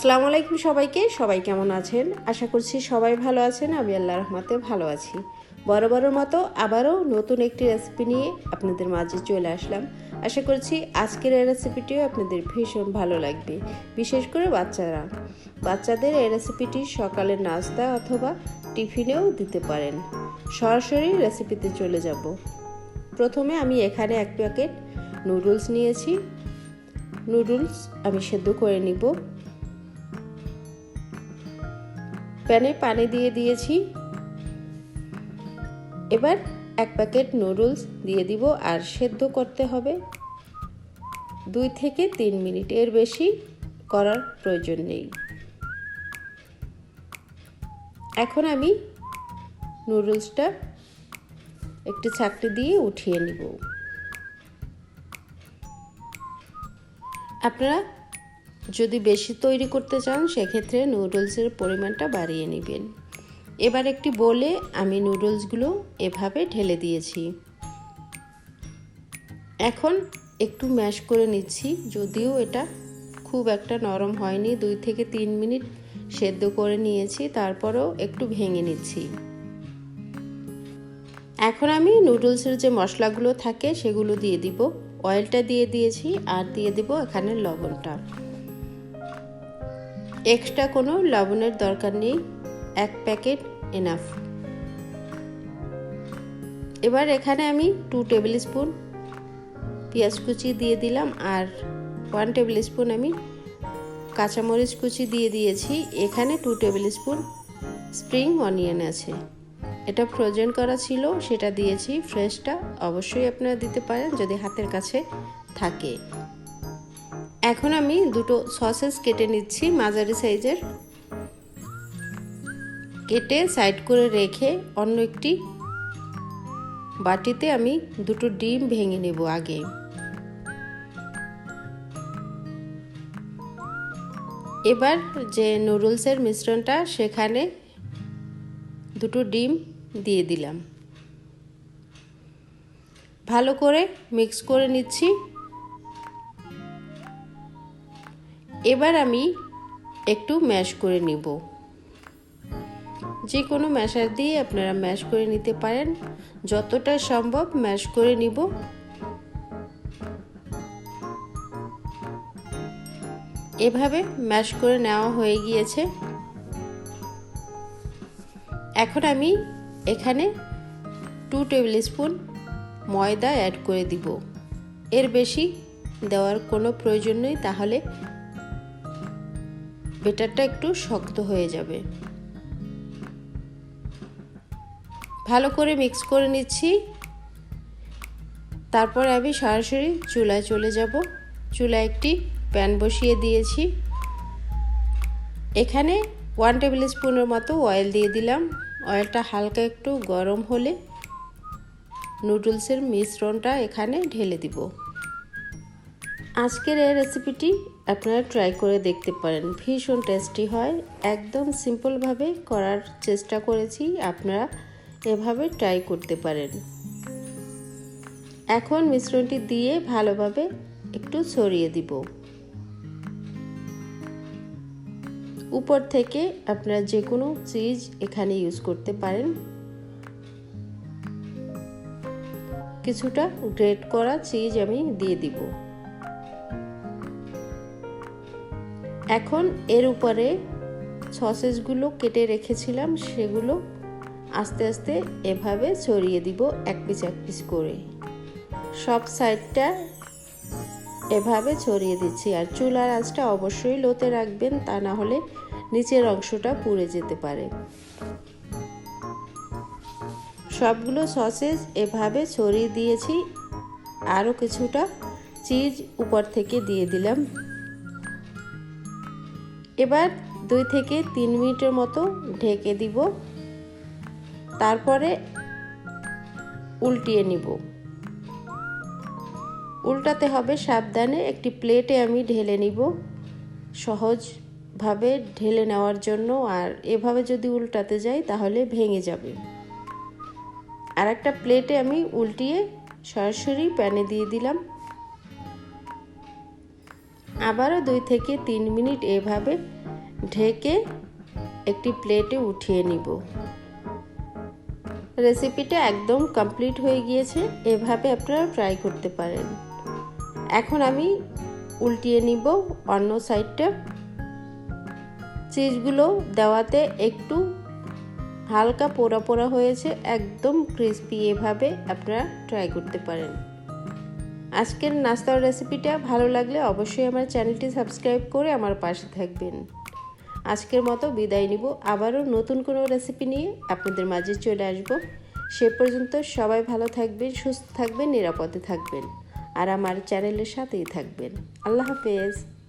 আসসালামু আলাইকুম সবাইকে। সবাই কেমন আছেন? আশা করছি সবাই ভালো আছেন। আমি আল্লাহ রহমাতে ভালো আছি। বড় বড় মতো আবারও নতুন একটি রেসিপি নিয়ে আপনাদের মাঝে চলে আসলাম। আশা করছি আজকের এই রেসিপিটিও আপনাদের ভীষণ ভালো লাগবে, বিশেষ করে বাচ্চারা। বাচ্চাদের এই রেসিপিটি সকালের নাস্তা অথবা টিফিনেও দিতে পারেন। সরাসরি রেসিপিতে চলে যাব। প্রথমে আমি এখানে এক প্যাকেট নুডলস নিয়েছি। নুডলস আমি সেদ্ধ করে নিব। প্যানে পানি দিয়ে দিয়েছি। এবার এক প্যাকেট নুডলস দিয়ে দিব আর সেদ্ধ করতে হবে। দুই থেকে তিন মিনিট এর বেশি করার প্রয়োজন নেই। এখন আমি নুডলসটা একটি ছাকটি দিয়ে উঠিয়ে নিব। আপনারা যদি বেশি তৈরি করতে চান, সেক্ষেত্রে নুডলসের পরিমাণটা বাড়িয়ে নেবেন। এবার একটি বলে আমি নুডলসগুলো এভাবে ঢেলে দিয়েছি। এখন একটু ম্যাশ করে নিচ্ছি, যদিও এটা খুব একটা নরম হয়নি, দুই থেকে তিন মিনিট সেদ্ধ করে নিয়েছি, তারপরেও একটু ভেঙে নিচ্ছি। এখন আমি নুডলসের যে মশলাগুলো থাকে, সেগুলো দিয়ে দিব। অয়েলটা দিয়ে দিয়েছি, আর দিয়ে দিব এখানে লবণটা। এক্সট্রা কোনো লবণের দরকার নেই। এক প্যাকেট এনাফ এবার এখানে আমি টু টেবিল স্পুন পেঁয়াজ কুচি দিয়ে দিলাম আর ওয়ান টেবিল স্পুন আমি কাঁচামরিচ কুচি দিয়ে দিয়েছি। এখানে two tablespoon spring onion আছে। এটা ফ্রোজেন করা ছিল, সেটা দিয়েছি। ফ্রেশটা অবশ্যই আপনারা দিতে পারেন যদি হাতের কাছে থাকে। এখন আমি দুটো সসেস কেটে নিচ্ছি মাঝারি সাইজের। কেটে সাইড করে রেখে অন্য একটি বাটিতে আমি দুটো ডিম ভেঙে নেব আগে। এবার যে নুডলসের মিশ্রণটা, সেখানে দুটো ডিম দিয়ে দিলাম। ভালো করে মিক্স করে নিচ্ছি। এবার আমি একটু ম্যাশ করে নিব। যে কোনো ম্যাশার দিয়ে আপনারা ম্যাশ করে নিতে পারেন। যতটা সম্ভব ম্যাশ করে নিব। এভাবে ম্যাশ করে নেওয়া হয়ে গিয়েছে। এখন আমি এখানে টু টেবিল স্পুন ময়দা অ্যাড করে দিব। এর বেশি দেওয়ার কোনো প্রয়োজন নেই, তাহলে বেটারটা একটু শক্ত হয়ে যাবে। ভালো করে মিক্স করে নিচ্ছি। তারপর আমি সরাসরি চুলায় চলে যাব। চুলায় একটি প্যান বসিয়ে দিয়েছি। এখানে ওয়ান টেবিল স্পুনের মতো অয়েল দিয়ে দিলাম। অয়েলটা হালকা একটু গরম হলে নুডলসের মিশ্রণটা এখানে ঢেলে দিব। আজকের এই রেসিপিটি আপনারা ট্রাই করে দেখতে পারেন। ভীষণ টেস্টি হয়। একদম সিম্পলভাবে করার চেষ্টা করেছি। আপনারা এভাবে ট্রাই করতে পারেন। এখন মিশ্রণটি দিয়ে ভালোভাবে একটু ছড়িয়ে দিব। উপর থেকে আপনারা যে কোনো চিজ এখানে ইউজ করতে পারেন। কিছুটা গ্রেট করা চিজ আমি দিয়ে দিব। এখন এর উপরে সসেজগুলো কেটে রেখেছিলাম, সেগুলো আস্তে আস্তে এভাবে ছড়িয়ে দিব এক পিস এক পিস করে। সব সাইডটা এভাবে ছড়িয়ে দিচ্ছি। আর চুলার আঁচটা অবশ্যই লোতে রাখবেন, তা না হলে নিচের অংশটা পুড়ে যেতে পারে। সবগুলো সসেজ এভাবে ছড়িয়ে দিয়েছি। আরও কিছুটা চিজ উপর থেকে দিয়ে দিলাম। এবার দুই থেকে তিন মিনিটের মতো ঢেকে দিব। তারপরে উল্টিয়ে নিব। উল্টাতে হবে সাবধানে, একটি প্লেটে আমি ঢেলে নিব। সহজভাবে ঢেলে নেওয়ার জন্য, আর এভাবে যদি উল্টাতে যাই তাহলে ভেঙে যাবে। আর একটা প্লেটে আমি উল্টিয়ে সরাসরি প্যানে দিয়ে দিলাম। আবারও দুই থেকে তিন মিনিট এভাবে ঢেকে একটি প্লেটে উঠিয়ে নিব। রেসিপিটা একদম কমপ্লিট হয়ে গিয়েছে, এভাবে আপনারা ট্রাই করতে পারেন। এখন আমি উল্টিয়ে নিব অন্য সাইডটা। চিজগুলো দেওয়াতে একটু হালকা পোড়া পোড়া হয়েছে, একদম ক্রিস্পি এভাবে আপনারা ট্রাই করতে পারেন। আজকের নাস্তার রেসিপিটা ভালো লাগলে অবশ্যই আমার চ্যানেলটি সাবস্ক্রাইব করে আমার পাশে থাকবেন। আজকের মতো বিদায় নিব। আবারও নতুন কোনো রেসিপি নিয়ে আপনাদের মাঝে চলে আসব। সে পর্যন্ত সবাই ভালো থাকবেন, সুস্থ থাকবেন, নিরাপদে থাকবেন। আর আমার চ্যানেলের সাথেই থাকবেন। আল্লাহ হাফেজ।